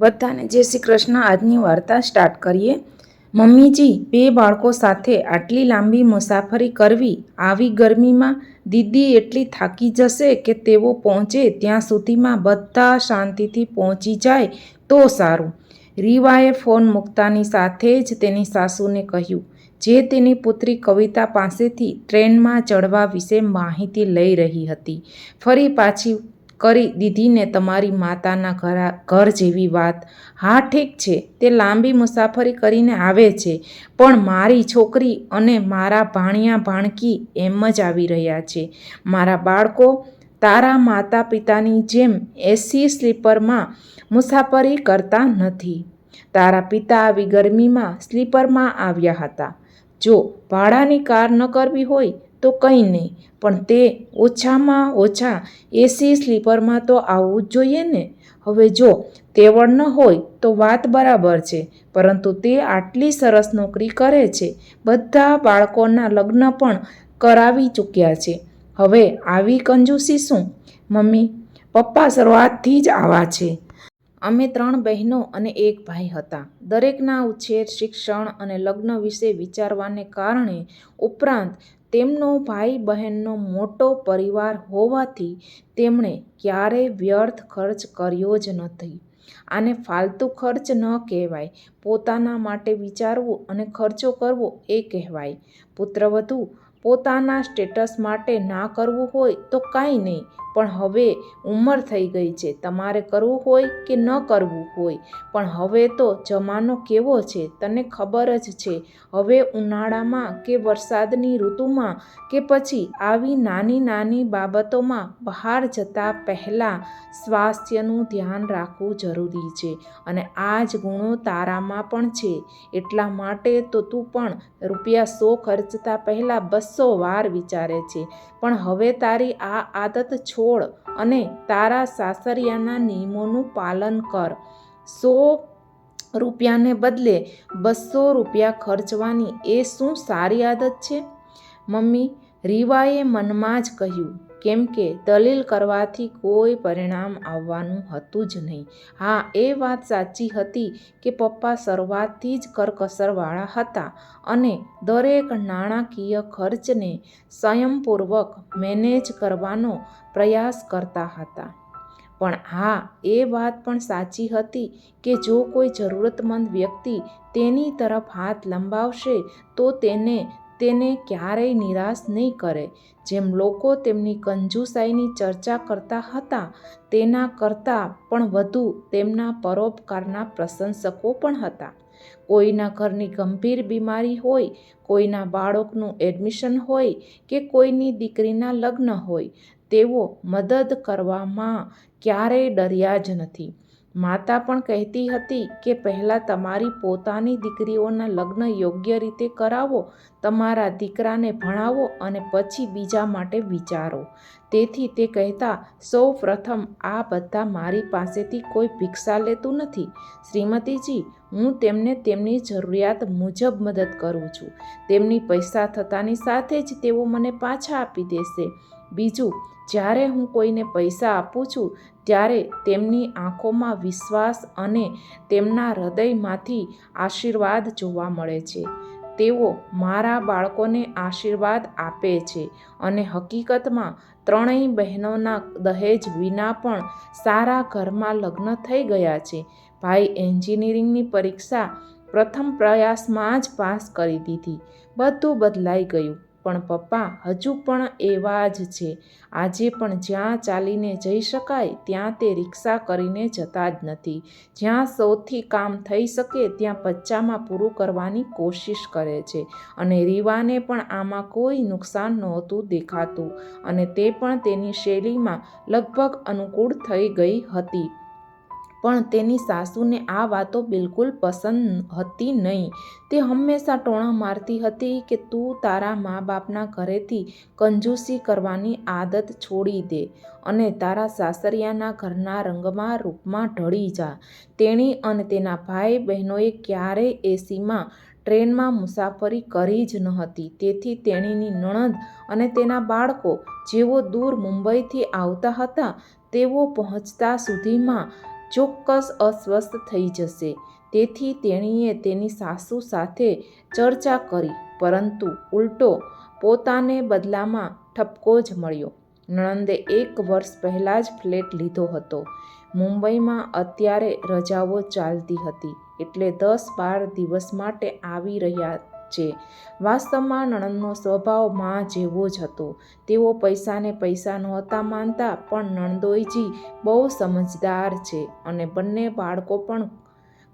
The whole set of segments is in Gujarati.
બધાને જય શ્રી કૃષ્ણ. આજની વાર્તા સ્ટાર્ટ કરીએ. મમ્મીજી, બે બાળકો સાથે આટલી લાંબી મુસાફરી કરવી, આવી ગરમીમાં દીદી એટલી થાકી જશે કે તેઓ પહોંચે ત્યાં સુધીમાં બધા શાંતિથી પહોંચી જાય તો સારું. રીવાએ ફોન મૂકતાની સાથે જ તેની સાસુને કહ્યું, જે તેની પુત્રી કવિતા પાસેથી ટ્રેનમાં ચડવા વિશે માહિતી લઈ રહી હતી. ફરી પાછી કરી દીધીને તમારી માતાના ઘર ઘર જેવી વાત. હા, ઠીક છે, તે લાંબી મુસાફરી કરીને આવે છે, પણ મારી છોકરી અને મારા ભાણિયા ભાણકી એમ જ આવી રહ્યા છે. મારા બાળકો, તારા માતા પિતાની જેમ એસી સ્લીપરમાં મુસાફરી કરતા નથી. તારા પિતા આવી ગરમીમાં સ્લીપરમાં આવ્યા હતા. જો ભાડાની કાર ન કરવી હોય તો કંઈ નહીં, પણ તે ઓછામાં ઓછા એસી સ્લીપરમાં તો આવવું જ જોઈએ ને? હવે જો તેવડ ન હોય તો વાત બરાબર છે, પરંતુ તે આટલી સરસ નોકરી કરે છે, બધા બાળકોના લગ્ન પણ કરાવી ચૂક્યા છે. હવે આવી કંજૂસી શું? મમ્મી, પપ્પા શરૂઆતથી જ આવા છે. અમે ત્રણ બહેનો અને એક ભાઈ હતા. દરેકના ઉછેર, શિક્ષણ અને લગ્ન વિશે વિચારવાને કારણે ઉપરાંત તેમનો ભાઈ બહેનનો મોટો પરિવાર હોવાથી તેમણે ક્યારેય વ્યર્થ ખર્ચ કર્યો જ નથી. આને ફાલતુ ખર્ચ ન કહેવાય. પોતાના માટે વિચારવું અને ખર્ચો કરવો એ કહેવાય. પુત્રવધુ પોતાના સ્ટેટસ માટે ના કરવું હોય તો કાંઈ નહીં. પણ હવે ઉંમર થઈ ગઈ છે. તમારે કરવું હોય કે ન કરવું હોય? પણ હવે તો જમાનો કેવો છે? તને ખબર જ છે. હવે ઉનાળામાં કે વરસાદની ઋતુમાં કે પછી આવી નાની નાની બાબતોમાં બહાર જતાં પહેલાં સ્વાસ્થ્યનું ધ્યાન રાખવું જરૂરી છે. અને આ જ ગુણો તારામાં પણ છે. એટલા માટે તો તું પણ રૂપિયા સો ખર્ચતા પહેલાં બસો વાર વિચારે છે. પણ હવે તારી આ આદત છોડ અને તારા સાસરિયાના નિયમોનું પાલન કર. સો રૂપિયાને બદલે બસો રૂપિયા ખર્ચવાની એ શું સારી આદત છે? મમ્મી, રીવાએ મનમાં જ કહ્યું કેમ કે દલીલ કરવાથી કોઈ પરિણામ આવવાનું હતું જ નહીં. હા, એ વાત સાચી હતી કે પપ્પા શરૂઆતથી જ કરકસરવાળા હતા અને દરેક નાણાકીય ખર્ચને સંયમપૂર્વક મેનેજ કરવાનો પ્રયાસ કરતા હતા. પણ હા, એ વાત પણ સાચી હતી કે જો કોઈ જરૂરતમંદ વ્યક્તિ તેની તરફ હાથ લંબાવશે, તો તેને તેને ક્યારેય નિરાશ નહીં કરે. જેમ લોકો તેમની કંજુસાઈની ચર્ચા કરતા હતા, તેના કરતાં પણ વધુ તેમના પરોપકારના પ્રશંસકો પણ હતા. કોઈના ઘરની ગંભીર બીમારી હોય, કોઈના બાળકનું એડમિશન હોય કે કોઈની દીકરીના લગ્ન હોય, તેઓ મદદ કરવામાં ક્યારેય ડર્યા જ નથી. માતા પણ કહેતી હતી કે પહેલાં તમારી પોતાની દીકરીઓના લગ્ન યોગ્ય રીતે કરાવો, તમારા દીકરાને ભણાવો અને પછી બીજા માટે વિચારો. તેથી તે કહેતા, સૌ પ્રથમ આ બધા મારી પાસેથી કોઈ ભિક્ષા લેતું નથી. શ્રીમતીજી, હું તેમને તેમની જરૂરિયાત મુજબ મદદ કરું છું. તેમની પૈસા થતાની સાથે જ તેઓ મને પાછા આપી દેશે. બીજું જ્યારે હું કોઈને પૈસા આપું છું, ત્યારે તેમની આંખોમાં વિશ્વાસ અને તેમના હૃદયમાંથી આશીર્વાદ જોવા મળે છે. તેઓ મારા બાળકોને આશીર્વાદ આપે છે અને હકીકતમાં ત્રણેય બહેનોના દહેજ વિના પણ સારા ઘરમાં લગ્ન થઈ ગયા છે. ભાઈ એન્જિનિયરિંગની પરીક્ષા પ્રથમ પ્રયાસમાં જ પાસ કરી દીધી. બધું બદલાઈ ગયું. પણ પપ્પા, હજુ પણ એવા જ છે. આજે પણ જ્યાં ચાલીને જઈ શકાય, ત્યાં તે રિક્ષા કરીને જતા જ નથી. જ્યાં સૌથી કામ થઈ શકે, ત્યાં પચ્ચામાં પૂરું કરવાની કોશિશ કરે છે. અને રીવાને પણ આમાં કોઈ નુકસાન નહોતું દેખાતું. અને તે પણ તેની શૈલીમાં લગભગ અનુકૂળ થઈ ગઈ હતી. પણ તેની સાસુને આ વાતો બિલકુલ પસંદ હતી નહીં. તે હંમેશા ટોણા મારતી હતી કે તું તારા મા બાપના ઘરેથી કંજૂસી કરવાની આદત છોડી દે અને તારા સાસરિયાના ઘરના રંગમાં રૂપમાં ઢળી જા. તેણી અને તેના ભાઈ બહેનોએ ક્યારેય એસીમાં ટ્રેનમાં મુસાફરી કરી જ ન હતી. તેથી તેણીની નણંદ અને તેના બાળકો જેઓ દૂર મુંબઈથી આવતા હતા, તેઓ પહોંચતા સુધીમાં ચોક્કસ અસ્વસ્થ થઈ જશે. તેથી તેણીએ તેની સાસુ સાથે ચર્ચા કરી, પરંતુ ઉલટો પોતાને બદલામાં ઠપકો જ મળ્યો. નણંદે એક વર્ષ પહેલાં જ ફ્લેટ લીધો હતો. મુંબઈમાં અત્યારે રજાઓ ચાલતી હતી, એટલે દસ બાર દિવસ માટે આવી રહ્યા છે. વાસ્તવમાં નણંદનો સ્વભાવ મા જેવો જ હતો. તેઓ પૈસાને પૈસા નહોતા માનતા, પણ નણંદોઈજી બહુ સમજદાર છે અને બંને બાળકો પણ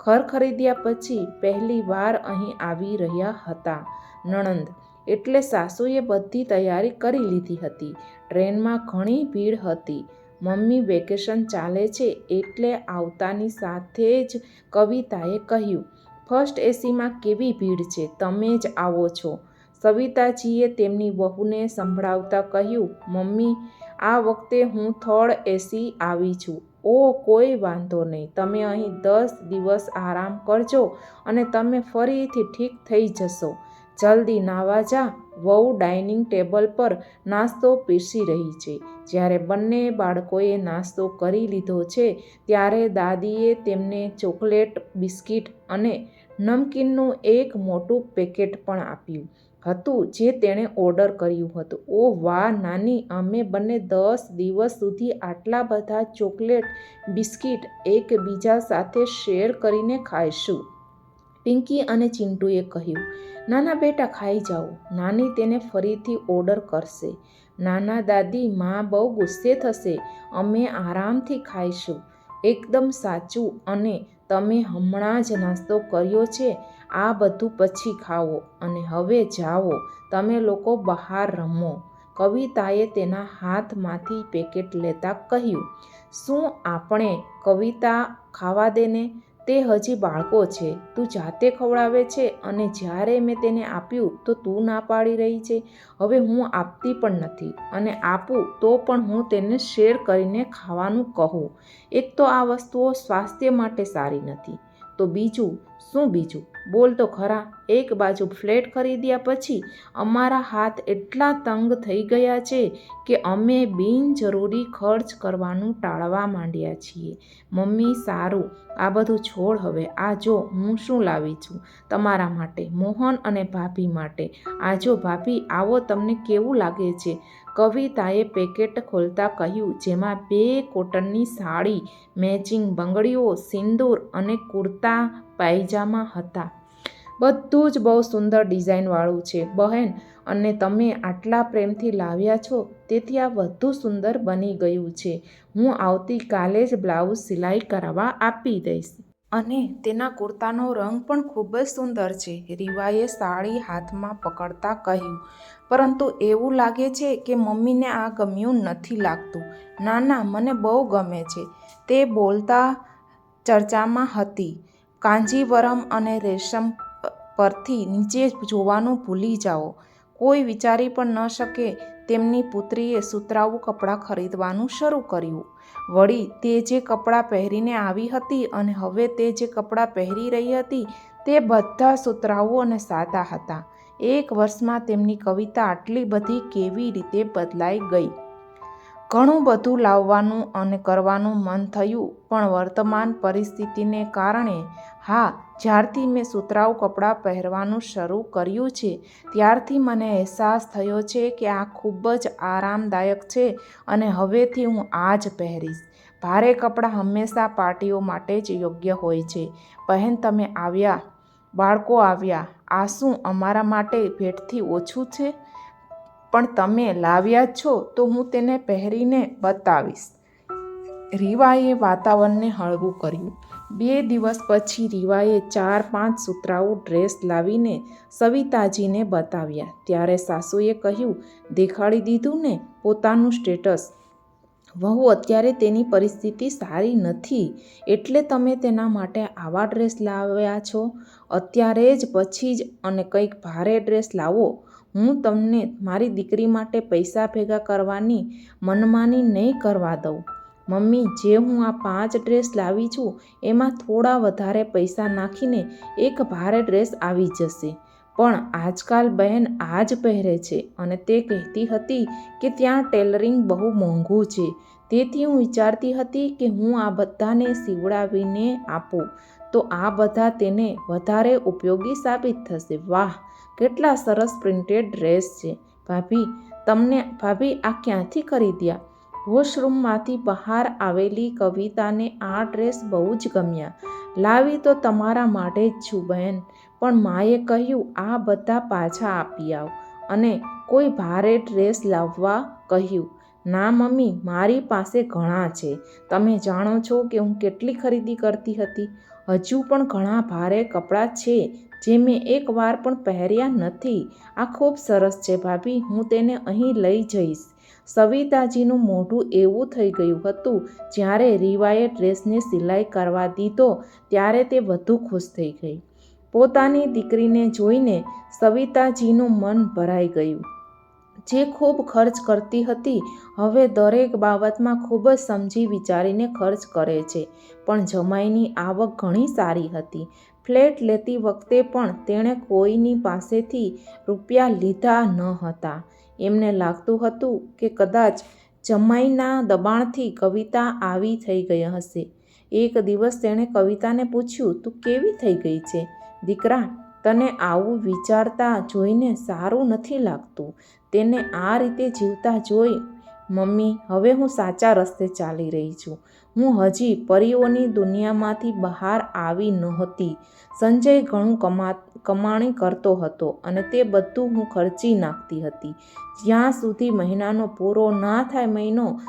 ઘર ખરીદ્યા પછી પહેલી વાર અહીં આવી રહ્યા હતા. નણંદ એટલે સાસુએ બધી તૈયારી કરી લીધી હતી. ટ્રેનમાં ઘણી ભીડ હતી. મમ્મી વેકેશન ચાલે છે એટલે આવતાની સાથે જ કવિતાએ કહ્યું ફર્સ્ટ એસીમાં કેવી ભીડ છે, તમે જ આવો છો. સવિતાજીએ તેમની વહુને સંભળાવતા કહ્યું, મમ્મી, આ વખતે હું થર્ડ એસી આવી છું. ઓ, કોઈ વાંધો નહીં. તમે અહીં દસ દિવસ આરામ કરજો અને તમે ફરીથી ઠીક થઈ જશો. જલ્દી નાવા જા. વહુ ડાઇનિંગ ટેબલ પર નાસ્તો પીરસી રહી છે. જ્યારે બંને બાળકોએ નાસ્તો કરી લીધો છે, ત્યારે દાદીએ તેમને ચોકલેટ, બિસ્કિટ અને નમકીનનું એક મોટું પેકેટ પણ આપ્યું હતું, જે તેણે ઓર્ડર કર્યું હતું. ઓ વાહ, નાની, અમે બંને દસ દિવસ સુધી આટલા બધા ચોકલેટ, બિસ્કિટ એકબીજા સાથે શેર કરીને ખાઈશું. પિંકી અને ચિંટુએ કહ્યું, નાના બેટા, ખાઈ જાઓ. નાની તેને ફરીથી ઓર્ડર કરશે. નાના દાદી, માં બહુ ગુસ્સે થશે. અમે આરામથી ખાઈશું. એકદમ સાચું. અને તમે હમણાં જ નાસ્તો કર્યો છે. આ બધું પછી ખાઓ. અને હવે જાઓ. તમે લોકો બહાર રમો. કવિતાએ તેના હાથમાંથી પેકેટ લેતા કહ્યું, શું આપણે કવિતા ખાવા દેને? તે હજી બાળકો છે. તું જાતે ખવડાવે છે અને જ્યારે મેં તેને આપ્યું તો તું ના પાડી રહી છે. હવે હું આપતી પણ નથી અને આપું તો પણ હું તેને શેર કરીને ખાવાનું કહું. એક તો આ વસ્તુઓ સ્વાસ્થ્ય માટે સારી નથી. તો બીજું શું બીજું? બોલ તો ખરા, એક બાજુ ફ્લેટ ખરીદ્યા પછી અમારા હાથ એટલા તંગ થઈ ગયા છે કે અમે બિનજરૂરી ખર્ચ કરવાનું ટાળવા માંડ્યા છીએ. મમ્મી, સારું, આ બધું છોડ હવે, આ જો, હું શું લાવી છું? તમારા માટે, મોહન અને ભાભી માટે. આ જો, ભાભી, આવો તમને કેવું લાગે છે? કવિતાએ પેકેટ ખોલતા કહ્યું, જેમાં બે કોટનની સાડી, મેચિંગ બંગડીઓ, સિંદૂર અને કુર્તા પાયજામા હતા. બધું જ બહુ સુંદર ડિઝાઇનવાળું છે. બહેન, અને તમે આટલા પ્રેમથી લાવ્યા છો, તેથી આ વધુ સુંદર બની ગયું છે. હું આવતીકાલે જ બ્લાઉઝ સિલાઈ કરાવવા આપી દઈશ. અને તેના કુર્તાનો રંગ પણ ખૂબ જ સુંદર છે. રીવાએ સાડી હાથમાં પકડતા કહ્યું, પરંતુ એવું લાગે છે કે મમ્મીને આ ગમ્યું નથી લાગતું. ના ના મને બહુ ગમે છે. તે બોલતા ચર્ચામાં હતી. કાંજીવરમ અને રેશમ પરથી નીચે જોવાનું ભૂલી જાઓ. કોઈ વિચારી પણ ન શકે તેમની પુત્રીએ સુતરાઉ કપડાં ખરીદવાનું શરૂ કર્યું. વળી તે જે કપડાં પહેરીને આવી હતી અને હવે તે જે કપડાં પહેરી રહી હતી, તે બધા સુતરાઉ અને સાદા હતા. એક વર્ષમાં તેમની કવિતા આટલી બધી કેવી રીતે બદલાઈ ગઈ? ઘણું બધું લાવવાનું અને કરવાનું મન થયું, પણ વર્તમાન પરિસ્થિતિને કારણે, હા જ્યારથી મેં સુતરાઉ કપડાં પહેરવાનું શરૂ કર્યું છે, ત્યારથી મને અહેસાસ થયો છે કે આ ખૂબ જ આરામદાયક છે અને હવેથી હું આ જ પહેરીશ. ભારે કપડાં હંમેશા પાર્ટીઓ માટે જ યોગ્ય હોય છે. બહેન, તમે આવ્યા. બાળકો આવ્યા. આ શું અમારા માટે ભેટથી ઓછું છે? પણ તમે લાવ્યા છો, તો હું તેને પહેરીને બતાવીશ. રીવાએ વાતાવરણને હળવું કર્યું. બે દિવસ પછી રીવાએ ચાર પાંચ સુતરાઉ ડ્રેસ લાવીને સવિતાજીને બતાવ્યા. ત્યારે સાસુએ કહ્યું, દેખાડી દીધું ને પોતાનું સ્ટેટસ. વહુ અત્યારે તેની પરિસ્થિતિ સારી નથી. એટલે તમે તેના માટે આવા ડ્રેસ લાવ્યા છો? અત્યારે જ પછી જ અને કંઈક ભારે ડ્રેસ લાવો. હું તમને મારી દીકરી માટે પૈસા ભેગા કરવાની મનમાની નહીં કરવા દઉં. મમ્મી, જે હું આ પાંચ ડ્રેસ લાવી છું, એમાં થોડા વધારે પૈસા નાખીને એક ભારે ડ્રેસ આવી જશે. પણ આજકાલ બહેન આ જ પહેરે છે અને તે કહેતી હતી કે ત્યાં ટેલરિંગ બહુ મોંઘું છે. તેથી હું વિચારતી હતી કે હું આ બધાને સીવડાવીને આપું. તો આ બધા તેને વધારે ઉપયોગી સાબિત થશે. વાહ, કેટલા સરસ પ્રિન્ટેડ ડ્રેસ છે. ભાભી, તમને, ભાભી આ ક્યાંથી ખરીદ્યા? વોશરૂમમાંથી બહાર આવેલી કવિતાને આ ડ્રેસ બહુ જ ગમ્યા. લાવી તો તમારા માટે જ છું બહેન, પણ માએ કહ્યું આ બધા પાછા આપી આવ. અને કોઈ ભારે ડ્રેસ લાવવા કહ્યું, ના મમ્મી, મારી પાસે ઘણા છે. તમે જાણો છો કે હું કેટલી ખરીદી કરતી હતી? હજુ પણ ઘણા ભારે કપડાં છે, જે મેં એકવાર પણ પહેર્યા નથી. આ ખૂબ સરસ છે ભાભી, હું તેને અહીં લઈ જઈશ. સવિતાજીનું મોઢું એવું થઈ ગયું હતું, જ્યારે રીવાએ ડ્રેસને સિલાઈ કરવા દીધો, ત્યારે તે વધુ ખુશ થઈ ગઈ. પોતાની દીકરીને જોઈને સવિતાજીનું મન ભરાઈ ગયું. જે ખૂબ ખર્ચ કરતી હતી, હવે દરેક બાબતમાં ખૂબ જ સમજી વિચારીને ખર્ચ કરે છે. પણ જમાઈની આવક ઘણી સારી હતી. ફ્લેટ લેતી વખતે પણ તેણે કોઈની પાસેથી રૂપિયા લીધા ન હતા. એમને લાગતું હતું કે કદાચ જમાઈના દબાણથી કવિતા આવી થઈ ગઈ હશે. એક દિવસ તેણે કવિતાને પૂછ્યું, તું કેવી થઈ ગઈ છે? દીકરા, તને આવું વિચારતા જોઈને સારું નથી લાગતું. તેને આ રીતે જીવતા જોઈ, મમ્મી, હવે હું સાચા રસ્તે ચાલી રહી છું. હું હજી પરીઓની દુનિયામાંથી બહાર આવી નહોતી. સંજય ઘણું કમા, કમાણી કરતો હતો અને તે બધું હું ખર્ચી નાખતી હતી. જ્યાં સુધી મહિનાનો પૂરો ના થાય મહિનો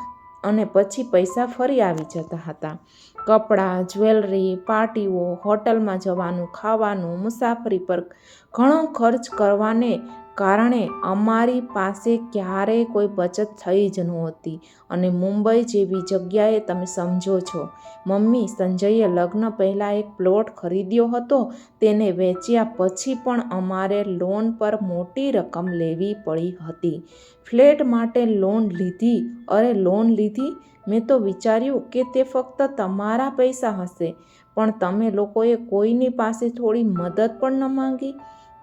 અને પછી પૈસા ફરી આવી જતા હતા. કપડાં, જ્વેલરી, પાર્ટીઓ, હોટલમાં જવાનું, ખાવાનું, મુસાફરી પર ઘણો ખર્ચ કરવાને કારણે અમારી પાસે ક્યારેય કોઈ બચત થઈ જ નહોતી. અને મુંબઈ જેવી જગ્યાએ તમે સમજો છો, મમ્મી સંજયે લગ્ન પહેલાં એક પ્લોટ ખરીદ્યો હતો, તેને વેચ્યા પછી પણ અમારે લોન પર મોટી રકમ લેવી પડી હતી. ફ્લેટ માટે લોન લીધી, અરે લોન લીધી? મેં તો વિચાર્યું કે તે ફક્ત તમારા પૈસા હશે, પણ તમે લોકોએ કોઈની પાસે થોડી મદદ પણ ન માંગી.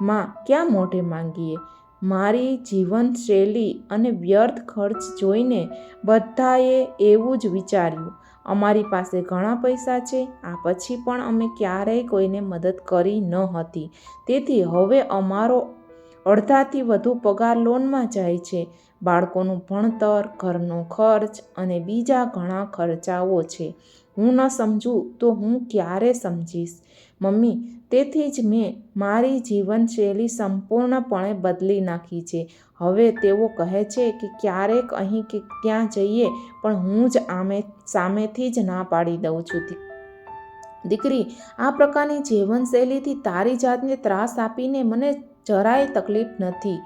માં ક્યાં મોઢે માંગીએ? મારી જીવનશૈલી અને વ્યર્થ ખર્ચ જોઈને બધાએ એવું જ વિચાર્યું. અમારી પાસે ઘણા પૈસા છે, આ પછી પણ અમે ક્યારેય કોઈને મદદ કરી ન હતી. તેથી હવે અમારો અડધાથી વધુ પગાર લોનમાં જાય છે. બાળકોનું ભણતર, ઘરનો ખર્ચ અને બીજા ઘણા ખર્ચાઓ છે. હું ન સમજું તો હું ક્યારે સમજીશ? મમ્મી તેથી જ મેં મારી જીવનશૈલી સંપૂર્ણપણે બદલી નાખી છે. હવે તેઓ કહે છે કે ક્યારેક અહીં કે ત્યાં જઈએ, પણ હું જ આમે, સામેથી જ ના પાડી દઉં છું. દીકરી, આ પ્રકારની જીવનશૈલીથી તારી જાતને ત્રાસ આપીને મને જરાય તકલીફ નથી.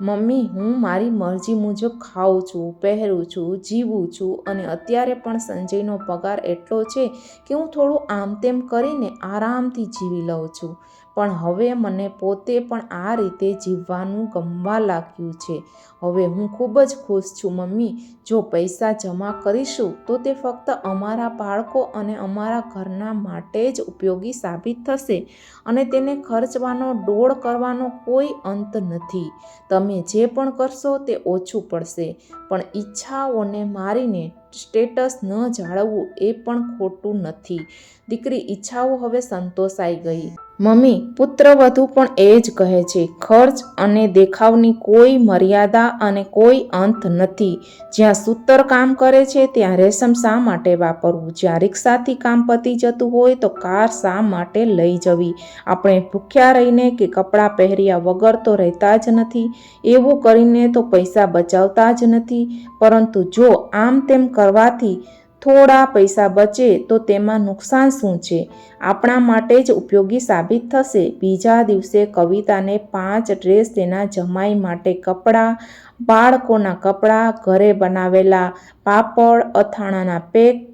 મમ્મી, હું મારી મરજી મુજબ ખાઉં છું, પહેરું છું, જીવું છું અને અત્યારે પણ સંજયનો પગાર એટલો છે કે હું થોડું આમ તેમ કરીને આરામથી જીવી લઉં છું. પણ હવે મને પોતે પણ આ રીતે જીવવાનું ગમવા લાગ્યું છે. હવે હું ખૂબ જ ખુશ છું, મમ્મી. જો પૈસા જમા કરીશું, તો તે ફક્ત અમારા બાળકો અને અમારા ઘરના માટે જ ઉપયોગી સાબિત થશે અને તેને ખર્ચવાનો ડોળ કરવાનો કોઈ અંત નથી. તમે જે પણ કરશો તે ઓછું પડશે, પણ ઈચ્છાઓને મારીને સ્ટેટસ ન જાળવવું એ પણ ખોટું નથી. દીકરી, ઈચ્છાઓ હવે સંતોષાઈ ગઈ. મમ્મી પુત્રવધુ પણ એ જ કહે છે, ખર્ચ અને દેખાવની કોઈ મર્યાદા અને કોઈ અંત નથી. જ્યાં સૂતર કામ કરે છે, ત્યાં રેશમ શા માટે વાપરવું? જ્યાં રિક્ષાથી કામ પતી જતું હોય, તો કાર શા માટે લઈ જવી? આપણે ભૂખ્યા રહીને કે કપડાં પહેર્યા વગર તો રહેતા જ નથી. એવું કરીને તો પૈસા બચાવતા જ નથી. પરંતુ જો આમ તેમ કરવાથી થોડા પૈસા બચે તો તેમાં નુકસાન શું છે? આપણા માટે જ ઉપયોગી સાબિત થશે. બીજા દિવસે કવિતાને પાંચ ડ્રેસ તેના જમાઈ માટે કપડાં, બાળકોના કપડાં, ઘરે બનાવેલા પાપડ, અથાણાના પેક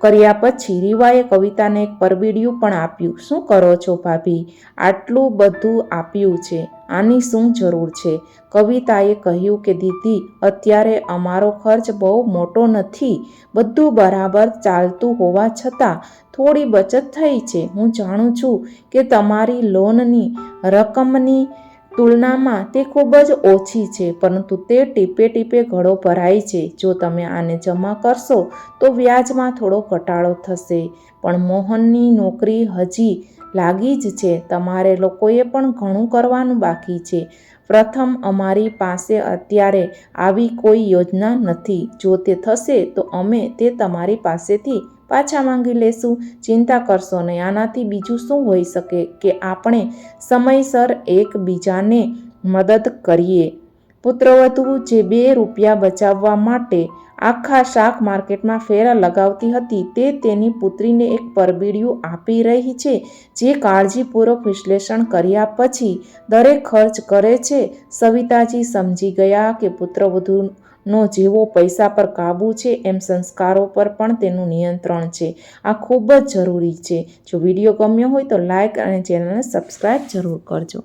કર્યા પછી રીવાએ કવિતાને એક પરબીડિયું પણ આપ્યું. શું કરો છો ભાભી? આટલું બધું આપ્યું છે. આની શું જરૂર છે? કવિતાએ કહ્યું કે, દીદી, અત્યારે અમારો ખર્ચ બહુ મોટો નથી. બધું બરાબર ચાલતું હોવા છતાં થોડી બચત થઈ છે. હું જાણું છું કે તમારી લોનની રકમની તુલનામાં તે ખૂબ જ ઓછી છે, પરંતુ તે ટીપે ટીપે ઘડો ભરાય છે. જો તમે આને જમા કરશો તો વ્યાજમાં થોડો ઘટાડો થશે. પણ મોહનની નોકરી હજી લાગી જ છે. તમારે લોકોએ પણ ઘણું કરવાનું બાકી છે. પ્રથમ, અમારી પાસે અત્યારે આવી કોઈ યોજના નથી. જો તે થશે, તો અમે તે તમારી પાસેથી પાછા માંગી લેશું. ચિંતા કરશો નહીં. આનાથી બીજું શું હોઈ શકે? કે આપણે સમયસર એકબીજાને મદદ કરીએ. પુત્રવધુ જે બે રૂપિયા બચાવવા માટે આખા શાક માર્કેટમાં ફેરા લગાવતી હતી, તે તેની પુત્રીને એક પરબીડિયું આપી રહી છે, જે કાળજીપૂર્વક વિશ્લેષણ કર્યા પછી દરેક ખર્ચ કરે છે. સવિતાજી સમજી ગયા કે પુત્રવધુનો જેવો પૈસા પર કાબૂ છે, એમ સંસ્કારો પર પણ તેનું નિયંત્રણ છે. આ ખૂબ જ જરૂરી છે. જો વીડિયો ગમ્યો હોય તો લાઇક અને ચેનલને સબસ્ક્રાઈબ જરૂર કરજો.